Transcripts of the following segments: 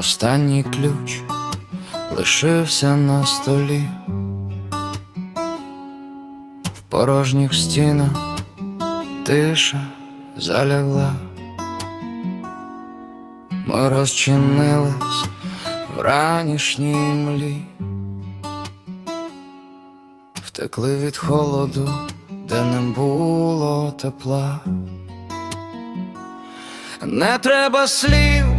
Останній ключ лишився на столі, в порожніх стінах тиша залягла. Ми розчинились в ранішній млі, втекли від холоду, де не було тепла. Не треба слів,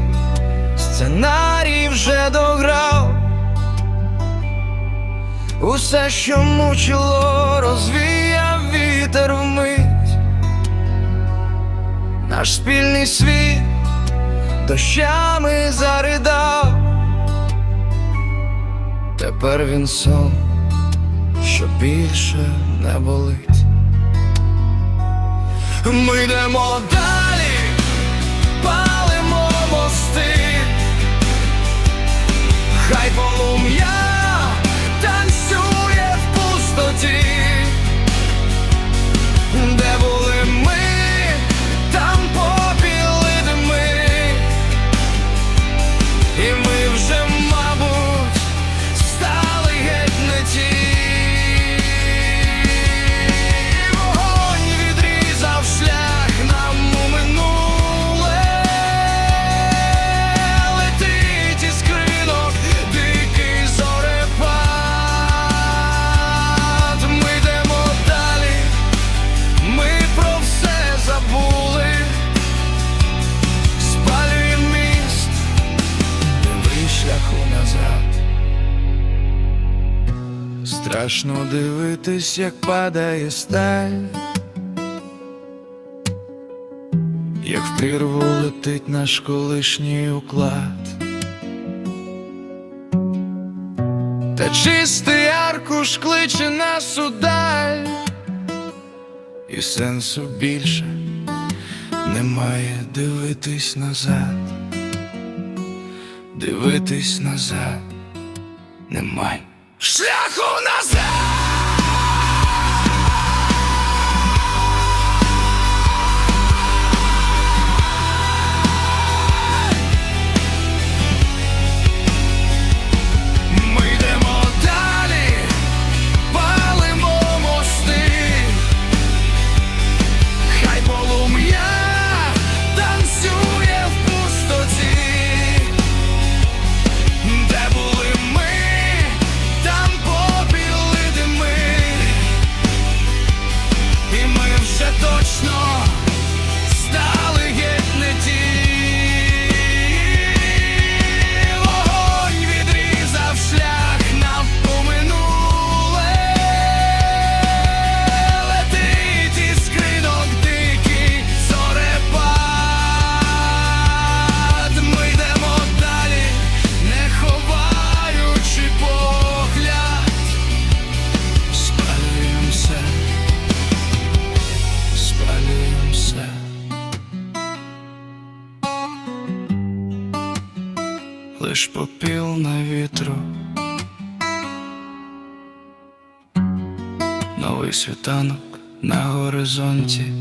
сценарій вже дограв. Усе, що мучило, розвіяв вітер вмить. Наш спільний світ дощами заридав. Тепер він сон, що більше не болить. Ми йдемо далі, Страшно дивитись, як падає сталь, як в прірву летить наш колишній уклад. Та чистий аркуш кличе нас удаль, і сенсу більше немає дивитись назад, дивитись назад немає шляху на Ми точно Лиш попіл на вітру, новий світанок на горизонті.